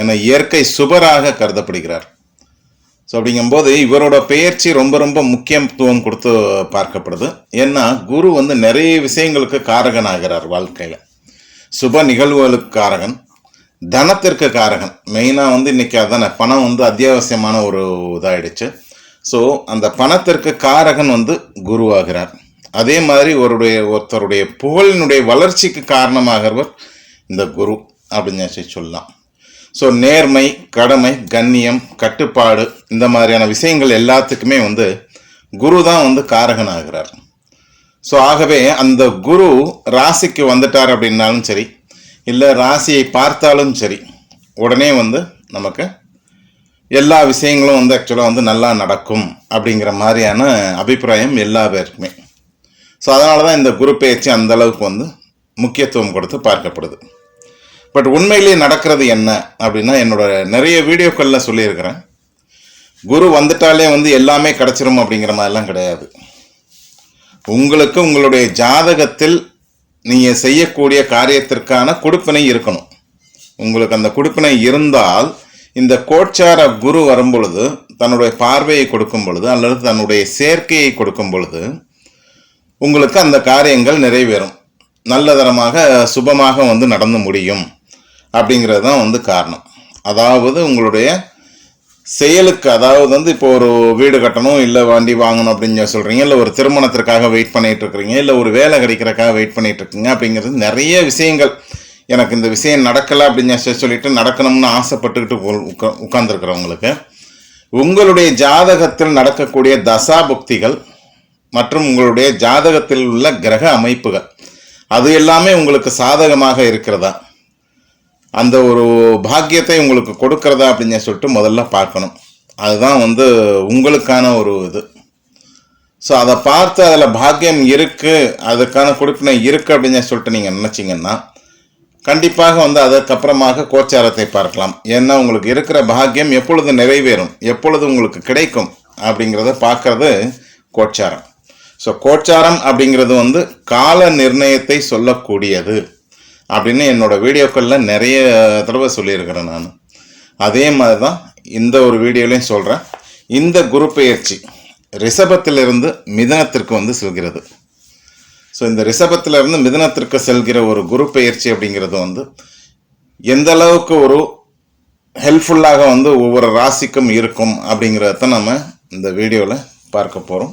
என இயற்கை சுபராக கருதப்படுகிறார். ஸோ அப்படிங்கும்போது இவரோட பெயர்ச்சி ரொம்ப ரொம்ப முக்கியத்துவம் கொடுத்து பார்க்கப்படுது. ஏன்னா குரு வந்து நிறைய விஷயங்களுக்கு காரகனாகிறார் வாழ்க்கையில். சுப நிகழ்வுகளுக்கு காரகன் தனத்திற்கு காரகன். மெயினாக வந்து இன்றைக்கி அதானே பணம் வந்து அத்தியாவசியமான ஒரு இதாயிடுச்சு. ஸோ அந்த பணத்திற்கு காரகன் வந்து குருவாகிறார். அதே மாதிரி ஒருடைய ஒருத்தருடைய புகழினுடைய வளர்ச்சிக்கு காரணமாகிறவர் இந்த குரு அப்படின்னு சொல்லி சொல்லலாம். ஸோ நேர்மை கடமை கண்ணியம் கட்டுப்பாடு இந்த மாதிரியான விஷயங்கள் எல்லாத்துக்குமே வந்து குரு தான் வந்து காரகன் ஆகிறார் ஸோ ஆகவே அந்த குரு ராசிக்கு வந்துட்டார் அப்படின்னாலும் சரி இல்லை ராசியை பார்த்தாலும் சரி உடனே வந்து நமக்கு எல்லா விஷயங்களும் வந்து ஆக்சுவலாக வந்து நல்லா நடக்கும் அப்படிங்கிற மாதிரியான அபிப்பிராயம் எல்லா பேருக்குமே. ஸோ அதனால தான் இந்த குரு பயிற்சி அந்த அளவுக்கு வந்து முக்கியத்துவம் கொடுத்து பார்க்கப்படுது. பட் உண்மையிலேயே நடக்கிறது என்ன அப்படின்னா என்னோட நிறைய வீடியோக்களில் சொல்லியிருக்கிறேன். குரு வந்துட்டாலே வந்து எல்லாமே கிடச்சிரும் அப்படிங்கிற மாதிரிலாம் கிடையாது. உங்களுக்கு உங்களுடைய ஜாதகத்தில் நீங்கள் செய்யக்கூடிய காரியத்திற்கான கொடுப்பினை இருக்கணும். உங்களுக்கு அந்த கொடுப்பினை இருந்தால் இந்த கோட்சார குரு வரும் பொழுது தன்னுடைய பார்வையை கொடுக்கும் பொழுது அல்லது தன்னுடைய சேர்க்கையை கொடுக்கும் பொழுது உங்களுக்கு அந்த காரியங்கள் நிறைவேறும். நல்லதரமாக சுபமாக வந்து நடந்து முடியும். அப்படிங்கிறது தான் வந்து காரணம். அதாவது உங்களுடைய செயலுக்கு அதாவது வந்து இப்போ ஒரு வீடு கட்டணும் இல்லை வண்டி வாங்கணும் அப்படின்னு சொல்கிறீங்க இல்லை ஒரு திருமணத்திற்காக வெயிட் பண்ணிகிட்டு இருக்கிறீங்க இல்லை ஒரு வேலை கிடைக்கிறக்காக வெயிட் பண்ணிகிட்டு இருக்கீங்க அப்படிங்கிறது நிறைய விஷயங்கள். எனக்கு இந்த விஷயம் நடக்கலை அப்படின்னு சொல்லி சொல்லிட்டு நடக்கணும்னு ஆசைப்பட்டுக்கிட்டு உட்கா உட்காந்துருக்குறவங்களுக்கு உங்களுடைய ஜாதகத்தில் நடக்கக்கூடிய தசாபுக்திகள் மற்றும் உங்களுடைய ஜாதகத்தில் உள்ள கிரக அமைப்புகள் அது எல்லாமே உங்களுக்கு சாதகமாக இருக்கிறதா? அந்த ஒரு பாக்கியத்தை உங்களுக்கு கொடுக்கறதா அப்படின்னு சொல்லிட்டு முதல்ல பார்க்கணும். அதுதான் வந்து உங்களுக்கான ஒரு இது. ஸோ அதை பார்த்து அதில் பாக்கியம் இருக்குது அதுக்கான கொடுப்பினை இருக்கு அப்படின்னு சொல்லிட்டு நீங்கள் நினச்சிங்கன்னா கண்டிப்பாக வந்து அதற்கப்புறமாக கோச்சாரத்தை பார்க்கலாம். ஏன்னா உங்களுக்கு இருக்கிற பாக்கியம் எப்பொழுது நிறைவேறும் எப்பொழுது உங்களுக்கு கிடைக்கும் அப்படிங்கிறத பார்க்கறது கோச்சாரம். ஸோ கோச்சாரம் அப்படிங்கிறது வந்து கால நிர்ணயத்தை சொல்லக்கூடியது. அப்படின்னு என்னோட வீடியோக்களில் நிறைய தடவை சொல்லியிருக்கிறேன் நான். அதே மாதிரி தான் இந்த ஒரு வீடியோலையும் சொல்கிறேன் இந்த குரு பெயர்ச்சி ரிஷபத்திலிருந்து மிதனத்திற்கு வந்து செல்கிறது. ஸோ இந்த ரிஷபத்திலிருந்து மிதனத்திற்கு செல்கிற ஒரு குரு பெயர்ச்சி அப்படிங்கிறது வந்து எந்த அளவுக்கு ஒரு ஹெல்ப்ஃபுல்லாக வந்து ஒவ்வொரு ராசிக்கும் இருக்கும் அப்படிங்கிறத நம்ம இந்த வீடியோவில் பார்க்க போகிறோம்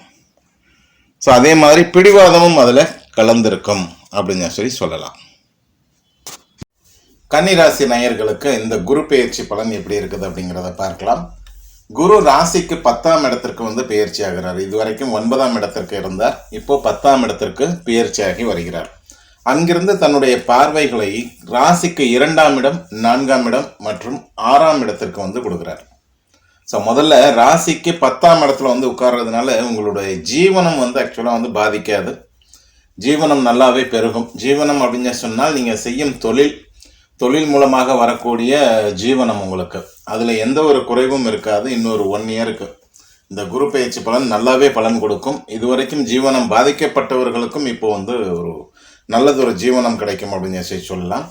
ஸோ அதே மாதிரி பிடிவாதமும் அதில் கலந்திருக்கும் அப்படின்னு சொல்லி சொல்லலாம். கன்னிராசி நேயர்களுக்கு இந்த குரு பெயர்ச்சி பலன் எப்படி இருக்குது அப்படிங்கிறத பார்க்கலாம். குரு ராசிக்கு பத்தாம் இடத்திற்கு வந்து பெயர்ச்சி ஆகிறார். இதுவரைக்கும் ஒன்பதாம் இடத்திற்கு இருந்தார். இப்போ பத்தாம் இடத்திற்கு பெயர்ச்சியாகி வருகிறார். அங்கிருந்து தன்னுடைய பார்வைகளை ராசிக்கு இரண்டாம் இடம் நான்காம் இடம் மற்றும் ஆறாம் இடத்திற்கு வந்து கொடுக்கிறார். ஸோ முதல்ல ராசிக்கு பத்தாம் இடத்துல வந்து உட்கார்றதுனால உங்களுடைய ஜீவனம் வந்து ஆக்சுவலாக வந்து பாதிக்காது. ஜீவனம் நல்லாவே பெருகும். ஜீவனம் அப்படின்னு சொன்னால் நீங்கள் செய்யும் தொழில் தொழில் மூலமாக வரக்கூடிய ஜீவனம் உங்களுக்கு. அதில் எந்த ஒரு குறைவும் இருக்காது. இன்னொரு ஒன் இயருக்கு இந்த குரு பயிற்சி பலன் நல்லாவே பலன் கொடுக்கும். இதுவரைக்கும் ஜீவனம் பாதிக்கப்பட்டவர்களுக்கும் இப்போ வந்து ஒரு நல்லதொரு ஜீவனம் கிடைக்கும் அப்படின்னு சொல்லி சொல்லலாம்.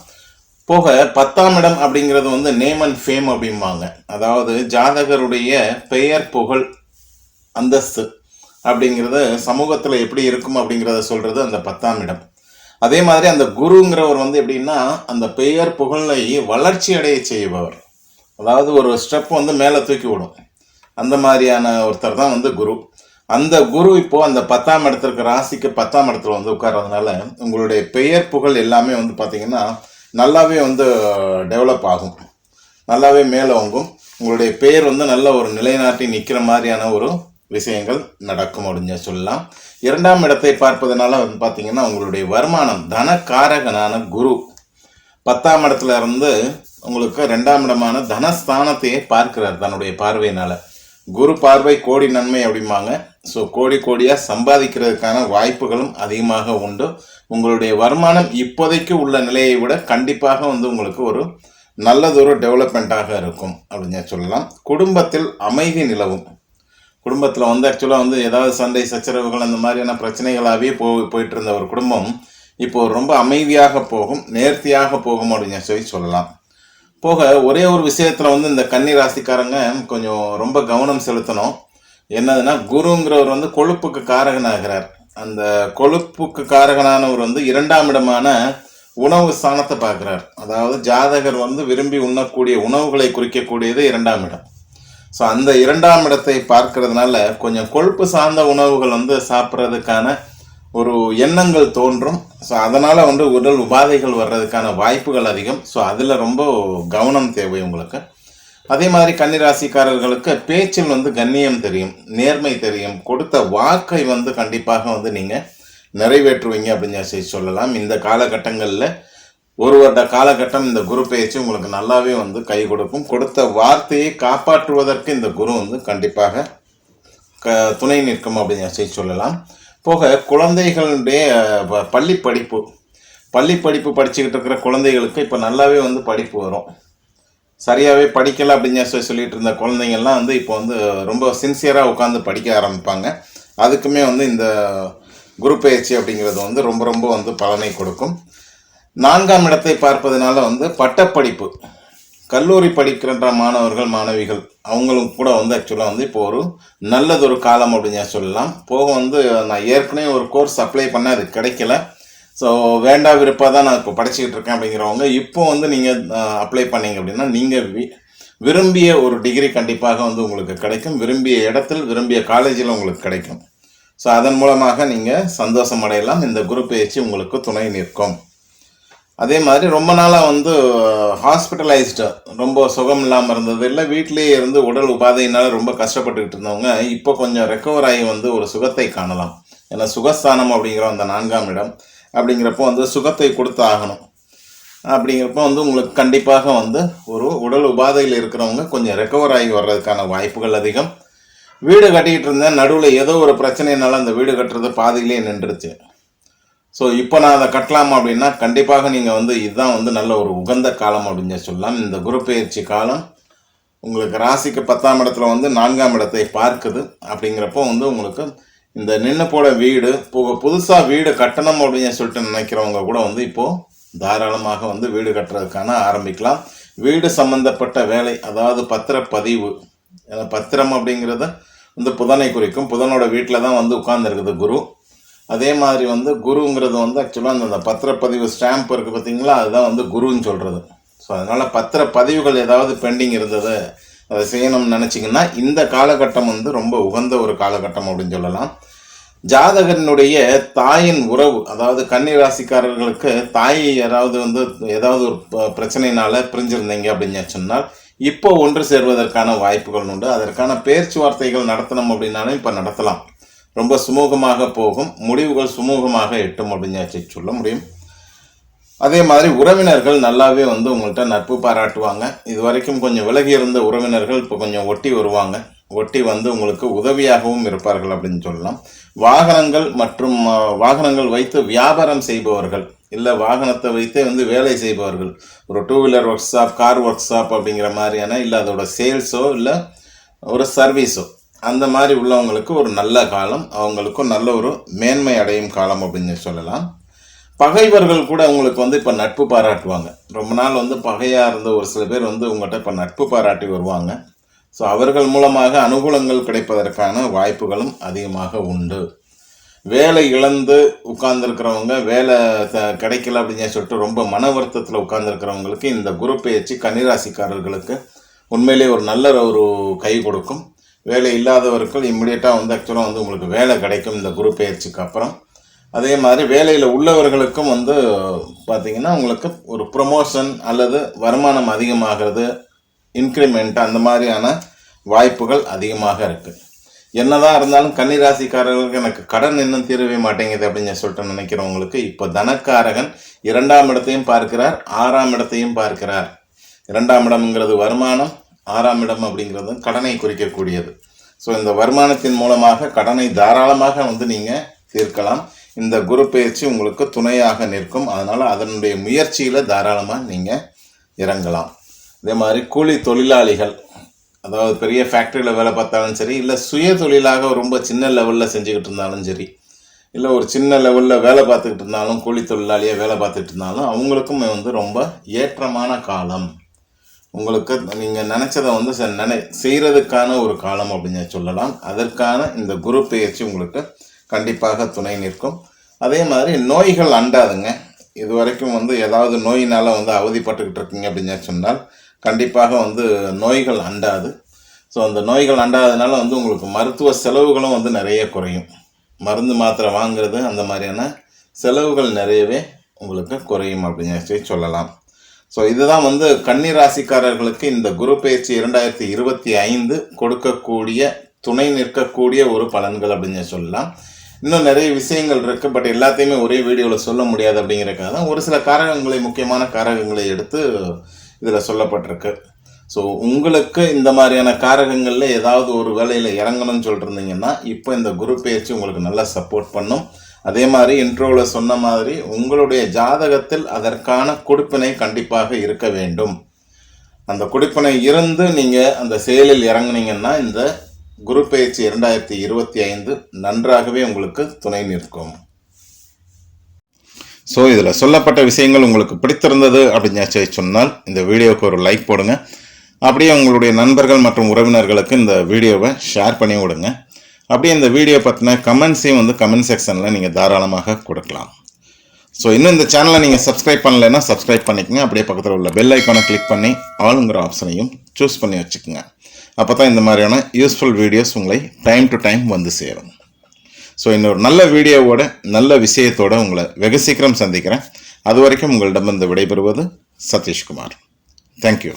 போக பத்தாம் இடம் அப்படிங்கிறது வந்து நேம் அண்ட் ஃபேம் அப்படிம்பாங்க. அதாவது ஜாதகருடைய பெயர் புகழ் அந்தஸ்து அப்படிங்கிறது சமூகத்தில் எப்படி இருக்கும் அப்படிங்கிறத சொல்கிறது அந்த பத்தாம் இடம். அதே மாதிரி அந்த குருங்கிறவர் வந்து எப்படின்னா அந்த பெயர் புகழை வளர்ச்சி அடைய செய்பவர். அதாவது ஒரு ஸ்டெப் வந்து மேலே தூக்கி விடும். அந்த மாதிரியான ஒருத்தர் தான் வந்து குரு. அந்த குரு இப்போது அந்த பத்தாம் இடத்திற்கு ராசிக்கு பத்தாம் இடத்துல வந்து உட்கார்றதுனால உங்களுடைய பெயர் புகழ் எல்லாமே வந்து பார்த்திங்கன்னா நல்லாவே வந்து டெவலப் ஆகும். நல்லாவே மேலே வாங்கும் உங்களுடைய பெயர் வந்து நல்ல ஒரு நிலைநாட்டி நிற்கிற மாதிரியான ஒரு விஷயங்கள் நடக்கும் அப்படின்னு சொல்லலாம். இரண்டாம் இடத்தை பார்ப்பதனால வந்து பார்த்திங்கன்னா உங்களுடைய வருமானம் தனக்காரகனான குரு. பத்தாம் இடத்துல இருந்து உங்களுக்கு ரெண்டாம் இடமான தனஸ்தானத்தையே பார்க்கிறார் தன்னுடைய பார்வையினால். குரு பார்வை கோடி நன்மை அப்படிம்பாங்க. ஸோ கோடி கோடியாக சம்பாதிக்கிறதுக்கான வாய்ப்புகளும் அதிகமாக உண்டு. உங்களுடைய வருமானம் இப்போதைக்கு உள்ள நிலையை விட கண்டிப்பாக வந்து உங்களுக்கு ஒரு நல்லதொரு டெவலப்மெண்ட்டாக இருக்கும் அப்படின்னு சொல்லலாம். குடும்பத்தில் அமைதி நிலவும். குடும்பத்தில் வந்து ஆக்சுவலாக வந்து ஏதாவது சண்டை சச்சரவுகள் அந்த மாதிரியான பிரச்சனைகளாகவே போ போயிட்டு இருந்த ஒரு குடும்பம் இப்போ ரொம்ப அமைதியாக போகும் நேர்த்தியாக போகும் அப்படின்னு சொல்லி சொல்லலாம். போக ஒரே ஒரு விஷயத்தில் வந்து இந்த கன்னி ராசிக்காரங்க கொஞ்சம் ரொம்ப கவனம் செலுத்தணும். என்னதுன்னா குருங்கிறவர் வந்து கொழுப்புக்கு காரகனாகிறார். அந்த கொழுப்புக்கு காரகனானவர் வந்து இரண்டாம் இடமான உணவு ஸ்தானத்தை பார்க்குறார். அதாவது ஜாதகர் வந்து விரும்பி உண்ணக்கூடிய உணவுகளை குறிக்கக்கூடியது இரண்டாம் இடம். ஸோ அந்த இரண்டாம் இடத்தை பார்க்கறதுனால கொஞ்சம் கொழுப்பு சார்ந்த உணவுகள் வந்து சாப்பிட்றதுக்கான ஒரு எண்ணங்கள் தோன்றும். ஸோ அதனால் வந்து உடல் உபாதைகள் வர்றதுக்கான வாய்ப்புகள் அதிகம். ஸோ அதில் ரொம்ப கவனம் தேவை உங்களுக்கு. அதே மாதிரி கன்னிராசிக்காரர்களுக்கு பேச்சில் வந்து கண்ணியம் தெரியும் நேர்மை தெரியும். கொடுத்த வாக்கை வந்து கண்டிப்பாக வந்து நீங்கள் நிறைவேற்றுவீங்க அப்படின்னு சொல்லி சொல்லலாம். இந்த காலகட்டங்களில் ஒரு வருட காலகட்டம் இந்த குரு பேச்சு உங்களுக்கு நல்லாவே வந்து கை கொடுக்கும். கொடுத்த வார்த்தையை காப்பாற்றுவதற்கு இந்த குரு வந்து கண்டிப்பாக க துணை நிற்கும் அப்படின்னு செய்தி சொல்லலாம். போக குழந்தைகளுடைய பள்ளி படிப்பு பள்ளி படிப்பு படிச்சுக்கிட்டு இருக்கிற குழந்தைகளுக்கு இப்போ நல்லாவே வந்து படிப்பு வரும். சரியாகவே படிக்கல அப்படின்னு சொல்லி சொல்லிட்டு இருந்த குழந்தைங்கள்லாம் வந்து இப்போ வந்து ரொம்ப சின்சியராக உட்காந்து படிக்க ஆரம்பிப்பாங்க. அதுக்குமே வந்து இந்த குரு பயிற்சி அப்படிங்கிறது வந்து ரொம்ப ரொம்ப வந்து பலனை கொடுக்கும். நான்காம் இடத்தை பார்ப்பதனால வந்து பட்டப்படிப்பு கல்லூரி படிக்கின்ற மாணவர்கள் மாணவிகள் அவங்களும் கூட வந்து ஆக்சுவலாக வந்து இப்போ ஒரு நல்லதொரு காலம் அப்படின்னு சொல்லலாம். போக வந்து நான் ஏற்கனவே ஒரு கோர்ஸ் அப்ளை பண்ண அது கிடைக்கல. ஸோ வேண்டா விருப்பாக தான் நான் இப்போ படிச்சுக்கிட்டு இருக்கேன் அப்படிங்கிறவங்க இப்போ வந்து நீங்கள் அப்ளை பண்ணீங்க அப்படின்னா நீங்கள் விரும்பிய ஒரு டிகிரி கண்டிப்பாக வந்து உங்களுக்கு கிடைக்கும். விரும்பிய இடத்தில் விரும்பிய காலேஜில் உங்களுக்கு கிடைக்கும். ஸோ அதன் மூலமாக நீங்கள் சந்தோஷம் அடையலாம். இந்த குரு பயிற்சி உங்களுக்கு துணை நிற்கும். அதே மாதிரி ரொம்ப நாளாக வந்து ஹாஸ்பிட்டலைஸ்டு ரொம்ப சுகம் இல்லாமல் இருந்தது இல்லை வீட்டிலேயே இருந்து உடல் உபாதையினால் ரொம்ப கஷ்டப்பட்டுக்கிட்டு இருந்தவங்க இப்போ கொஞ்சம் ரெக்கவர் ஆகி வந்து ஒரு சுகத்தை காணலாம். ஏன்னா சுகஸ்தானம் அப்படிங்கிற அந்த நான்காம் இடம். அப்படிங்கிறப்போ வந்து சுகத்தை கொடுத்து ஆகணும் அப்படிங்கிறப்போ வந்து உங்களுக்கு கண்டிப்பாக வந்து ஒரு உடல் உபாதையில் இருக்கிறவங்க கொஞ்சம் ரெக்கவர் ஆகி வர்றதுக்கான வாய்ப்புகள் அதிகம். வீடு கட்டிக்கிட்டு இருந்தேன் நடுவில் ஏதோ ஒரு பிரச்சனைனால அந்த வீடு கட்டுறது பாதையிலேயே நின்றுச்சு ஸோ இப்போ நான் அதை கட்டலாமா அப்படின்னா கண்டிப்பாக நீங்கள் வந்து இதுதான் வந்து நல்ல ஒரு உகந்த காலம் அப்படின்னு சொல்லலாம். இந்த குரு பயிற்சி காலம் உங்களுக்கு ராசிக்கு பத்தாம் இடத்துல வந்து நான்காம் இடத்தை பார்க்குது. அப்படிங்கிறப்போ வந்து உங்களுக்கு இந்த நின்று போட வீடு இப்போ புதுசாக வீடு கட்டணும் அப்படின்னு சொல்லிட்டு நினைக்கிறவங்க கூட வந்து இப்போது தாராளமாக வந்து வீடு கட்டுறதுக்கான ஆரம்பிக்கலாம். வீடு சம்பந்தப்பட்ட வேலை அதாவது பத்திரப்பதிவு பத்திரம் அப்படிங்கிறது வந்து புதனை குறிக்கும். புதனோட வீட்டில் தான் வந்து உட்கார்ந்துருக்குது குரு. அதே மாதிரி வந்து குருங்கிறது வந்து ஆக்சுவலாக அந்த அந்த பத்திரப்பதிவு ஸ்டாம்ப் இருக்குது பார்த்தீங்களா அதுதான் வந்து குருன்னு சொல்கிறது ஸோ அதனால் பத்திரப்பதிவுகள் ஏதாவது பெண்டிங் இருந்தது அதை செய்யணும்னு நினச்சிங்கன்னா இந்த காலகட்டம் வந்து ரொம்ப உகந்த ஒரு காலகட்டம் அப்படின்னு சொல்லலாம். ஜாதகனுடைய தாயின் உறவு அதாவது கன்னி ராசிக்காரர்களுக்கு தாய் யாராவது வந்து ஏதாவது ஒரு பிரச்சனையினால பிரிஞ்சிருந்தீங்க அப்படின்னு சொன்னால் இப்போ ஒன்று சேர்வதற்கான வாய்ப்புகள் உண்டு. அதற்கான பேச்சுவார்த்தைகள் நடத்தணும் அப்படின்னாலும் இப்போ நடத்தலாம். ரொம்ப சுமூகமாக போகும் முடிவுகள் சுமூகமாக எட்டும் அப்படின்னு சொல்ல முடியும். அதே மாதிரி உறவினர்கள் நல்லாவே வந்து உங்கள்கிட்ட நட்பு பாராட்டுவாங்க. இது வரைக்கும் கொஞ்சம் விலகி இருந்த உறவினர்கள் இப்போ கொஞ்சம் ஒட்டி வருவாங்க. ஒட்டி வந்து உங்களுக்கு உதவியாகவும் இருப்பார்கள் அப்படின்னு சொல்லலாம். வாகனங்கள் மற்றும் வாகனங்கள் வைத்து வியாபாரம் செய்பவர்கள் இல்லை வாகனத்தை வைத்தே வந்து வேலை செய்பவர்கள் ஒரு two wheeler workshop car workshop அப்படிங்கிற மாதிரியான இல்லை அதோட சேல்ஸோ இல்லை ஒரு சர்வீஸோ அந்த மாதிரி உள்ளவங்களுக்கு ஒரு நல்ல காலம் அவங்களுக்கும் நல்ல ஒரு மேன்மை அடையும் காலம் அப்படின்னு சொல்லலாம். பகைவர்கள் கூட உங்களுக்கு வந்து இப்போ நட்பு பாராட்டுவாங்க. ரொம்ப நாள் வந்து பகையாக இருந்த ஒரு சில பேர் வந்து உங்கள்கிட்ட இப்போ நட்பு பாராட்டி வருவாங்க. ஸோ அவர்கள் மூலமாக அனுகூலங்கள் கிடைப்பதற்கான வாய்ப்புகளும் அதிகமாக உண்டு. வேலை இழந்து உட்கார்ந்துருக்கிறவங்க வேலை த- கிடைக்கல அப்படின்னு சொல்லிட்டு ரொம்ப மன வருத்தத்தில் உட்கார்ந்துருக்கிறவங்களுக்கு இந்த குரு பெயர்ச்சி கன்னிராசிக்காரர்களுக்கு உண்மையிலே ஒரு நல்ல ஒரு கை கொடுக்கும். வேலை இல்லாதவர்கள் இம்மிடியட்டாக வந்து ஆக்சுவலாக வந்து உங்களுக்கு வேலை கிடைக்கும் இந்த குரு பயிற்சிக்கு அப்புறம். அதே மாதிரி வேலையில் உள்ளவர்களுக்கும் வந்து பார்த்தீங்கன்னா உங்களுக்கு ஒரு ப்ரொமோஷன் அல்லது வருமானம் அதிகமாகிறது இன்க்ரிமெண்ட் அந்த மாதிரியான வாய்ப்புகள் அதிகமாக இருக்குது என்னதான் இருந்தாலும் கன்னிராசிக்காரர்களுக்கு எனக்கு கடன் இன்னும் தீரவே மாட்டேங்குது அப்படின்னு சொல்லிட்டு நினைக்கிறவங்களுக்கு இப்போ தனக்காரகன் இரண்டாம் இடத்தையும் பார்க்கிறார் ஆறாம் இடத்தையும் பார்க்கிறார். இரண்டாம் இடம்ங்கிறது வருமானம் ஆறாம் இடம் அப்படிங்கிறது கடனை குறிக்கக்கூடியது. ஸோ இந்த வருமானத்தின் மூலமாக கடனை தாராளமாக வந்து நீங்கள் தீர்க்கலாம். இந்த குரு பயிற்சி உங்களுக்கு துணையாக நிற்கும். அதனால் அதனுடைய முயற்சியில் தாராளமாக நீங்கள் இறங்கலாம். இதே மாதிரி கூலி தொழிலாளிகள் அதாவது பெரிய ஃபேக்ட்ரியில் வேலை பார்த்தாலும் சரி இல்லை சுய தொழிலாக ரொம்ப சின்ன லெவலில் செஞ்சுக்கிட்டு இருந்தாலும் சரி இல்லை ஒரு சின்ன லெவலில் வேலை பார்த்துக்கிட்டு இருந்தாலும் கூலி தொழிலாளியாக வேலை பார்த்துட்டு இருந்தாலும் அவங்களுக்கும் வந்து ரொம்ப ஏற்றமான காலம். உங்களுக்கு நீங்கள் நினச்சதை வந்து செ- நினை செய்கிறதுக்கான ஒரு காலம் அப்படின்னு சொல்லலாம். அதற்கான இந்த குரு பெயர்ச்சி உங்களுக்கு கண்டிப்பாக துணை நிற்கும். அதே மாதிரி நோய்கள் அண்டாதுங்க. இது வரைக்கும் வந்து ஏதாவது நோயினால் வந்து அவதிப்பட்டுக்கிட்டு இருக்கீங்க அப்படின்னு சொன்னால் கண்டிப்பாக வந்து நோய்கள் அண்டாது. ஸோ அந்த நோய்கள் அண்டாததுனால வந்து உங்களுக்கு மருத்துவ செலவுகளும் வந்து நிறைய குறையும். மருந்து மாத்திரை வாங்குறது அந்த மாதிரியான செலவுகள் நிறையவே உங்களுக்கு குறையும் அப்படின்னு சொல்லி சொல்லலாம். ஸோ இதுதான் வந்து கன்னி ராசிக்காரர்களுக்கு இந்த குரு பயிற்சி இரண்டாயிரத்தி இருபத்தி ஐந்து கொடுக்கக்கூடிய துணை நிற்கக்கூடிய ஒரு பலன்கள் அப்படின்னு சொல்லலாம். இன்னும் நிறைய விஷயங்கள் இருக்கு பட் எல்லாத்தையுமே ஒரே வீடியோவில் சொல்ல முடியாது அப்படிங்கிறக்காக தான் ஒரு சில காரகங்களை முக்கியமான காரகங்களை எடுத்து இதில் சொல்லப்பட்டிருக்கு. ஸோ உங்களுக்கு இந்த மாதிரியான காரகங்களில் ஏதாவது ஒரு வேலையில் இறங்கணும்னு சொல்லிட்டு இப்போ இந்த குரு பேச்சு உங்களுக்கு நல்லா சப்போர்ட் பண்ணும். அதே மாதிரி இன்ட்ரோவில் சொன்ன மாதிரி உங்களுடைய ஜாதகத்தில் அதற்கான கொடுப்பினை கண்டிப்பாக இருக்க வேண்டும். அந்த கொடுப்பினை இருந்து நீங்கள் அந்த செயலில் இறங்குனீங்கன்னா இந்த குரு பயிற்சி இரண்டாயிரத்தி இருபத்தி ஐந்து நன்றாகவே உங்களுக்கு துணை நிற்கும். ஸோ இதில் சொல்லப்பட்ட விஷயங்கள் உங்களுக்கு பிடித்திருந்தது அப்படின்னு சொன்னால் இந்த வீடியோவுக்கு ஒரு லைக் போடுங்க. அப்படியே உங்களுடைய நண்பர்கள் மற்றும் உறவினர்களுக்கு இந்த வீடியோவை ஷேர் பண்ணி விடுங்க. அப்படியே இந்த வீடியோ பற்றின கமெண்ட்ஸையும் வந்து கமெண்ட் செக்ஷனில் நீங்கள் தாராளமாக கொடுக்கலாம். ஸோ இன்னும் இந்த சேனலை நீங்கள் சப்ஸ்கிரைப் பண்ணலைன்னா சப்ஸ்கிரைப் பண்ணிக்கங்க. அப்படியே பக்கத்தில் உள்ள பெல் ஐக்கானை கிளிக் பண்ணி ஆளுங்கிற ஆப்ஷனையும் சூஸ் பண்ணி வச்சுக்கோங்க. அப்போ தான் இந்த மாதிரியான யூஸ்ஃபுல் வீடியோஸ் உங்களை டைம் டு டைம் வந்து சேரும். ஸோ இன்னொரு நல்ல வீடியோவோட நல்ல விஷயத்தோட உங்களை வெகு சீக்கிரம் சந்திக்கிறேன். அது வரைக்கும் உங்களிடம் இந்த விடைபெறுவது சதீஷ்குமார். தேங்க்யூ